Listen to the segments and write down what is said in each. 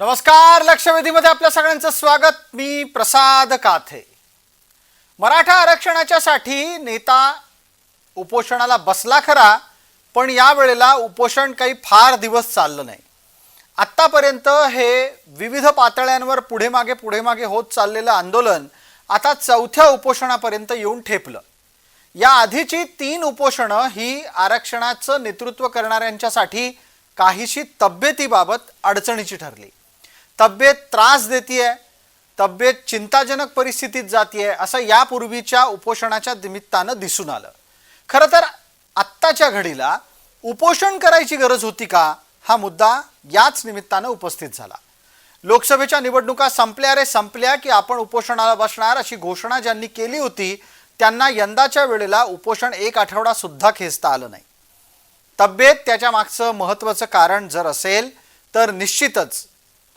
नमस्कार लक्षवेधीमध्ये आपल्या सगळ्यांचं स्वागत. मी प्रसाद काथे. मराठा आरक्षणाच्यासाठी नेता उपोषणाला बसला खरा पण यावेळेला उपोषण काही फार दिवस चाललं नाही. आत्तापर्यंत हे विविध पातळ्यांवर पुढे मागे पुढे मागे होत चाललेलं आंदोलन आता चौथ्या उपोषणापर्यंत येऊन ठेपलं. या आधीची तीन उपोषणं ही आरक्षणाचं नेतृत्व करणाऱ्यांच्यासाठी काहीशी तब्येतीबाबत अडचणीची ठरली. तब्येत त्रास देतीये तब्येत चिंताजनक परिस्थितीत जातीये असं यापूर्वीच्या उपोषणाच्या निमित्तानं दिसून आलं. खरं तर आत्ताच्या घडीला उपोषण करायची गरज होती का हा मुद्दा याच निमित्तानं उपस्थित झाला. लोकसभेच्या निवडणुका संपल्या रे संपल्या की आपण उपोषणाला बसणार अशी घोषणा ज्यांनी केली होती त्यांना यंदाच्या वेळेला उपोषण एक आठवडा सुद्धा खेचता आलं नाही. तब्येत त्याच्या मागचं महत्त्वाचं कारण जर असेल तर निश्चितच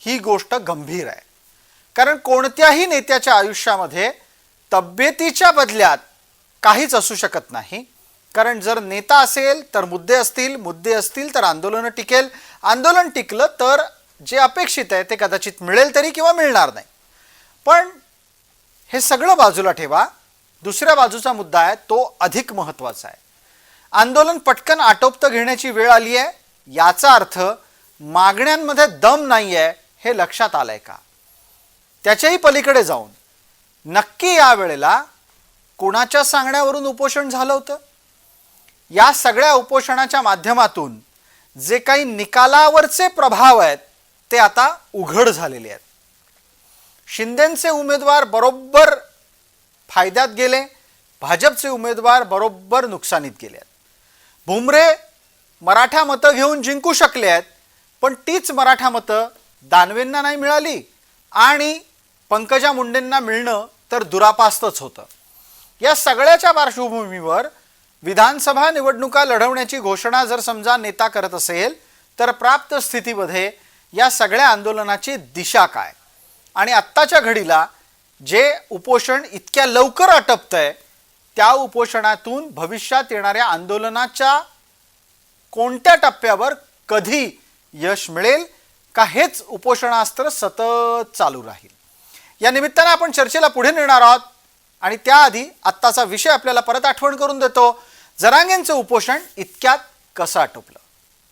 ही गोष्ट गंभीर आहे. कारण कोणत्याही नेत्याच्या आयुष्यामध्ये तब्येतीच्या बदल्यात काहीच असू शकत नाही. कारण जर नेता असेल तर मुद्दे असतील मुद्दे असतील तर आंदोलनं टिकेल. आंदोलन टिकलं तर जे अपेक्षित आहे ते कदाचित मिळेल तरी किंवा मिळणार नाही. पण हे सगळं बाजूला ठेवा. दुसऱ्या बाजूचा मुद्दा आहे तो अधिक महत्त्वाचा आहे. आंदोलन पटकन आटोपतं घेण्याची वेळ आली आहे याचा अर्थ मागण्यांमध्ये दम नाही आहे हे लक्षात आलंय का? त्याच्याही पलीकडे जाऊन नक्की या वेळेला कोणाच्या सांगण्यावरून उपोषण झालं होतं? या सगळ्या उपोषणाच्या माध्यमातून जे काही निकालावरचे प्रभाव आहेत ते आता उघड झालेले आहेत. शिंदेचे उमेदवार बरोबर फायद्यात गेले भाजपचे उमेदवार बरोबर नुकसानीत गेले आहेत. भुमरे मराठा मतं घेऊन जिंकू शकले आहेत पण तीच मराठा मतं दानवेंना नाही मिळाली आणि पंकजा मुंडेंना मिळणं तर दुरापास्तच होतं. या सगळ्याच्या पार्श्वभूमीवर विधानसभा निवडणुका लढवण्याची घोषणा जर समजा नेता करत असेल तर प्राप्त स्थितीमध्ये या सगळ्या आंदोलनाची दिशा काय? आणि आत्ताच्या घडीला जे उपोषण इतक्या लवकर आटपतंय त्या उपोषणातून भविष्यात येणाऱ्या आंदोलनाच्या कोणत्या टप्प्यावर कधी यश मिळेल का हेच उपोषणास्त्र सतत चालू राहील. या निमित्तानं आपण चर्चेला पुढे नेणार आहोत आणि त्याआधी आत्ताचा विषय आपल्याला परत आठवण करून देतो. जरांगेंचं उपोषण इतक्यात कसं आटोपलं?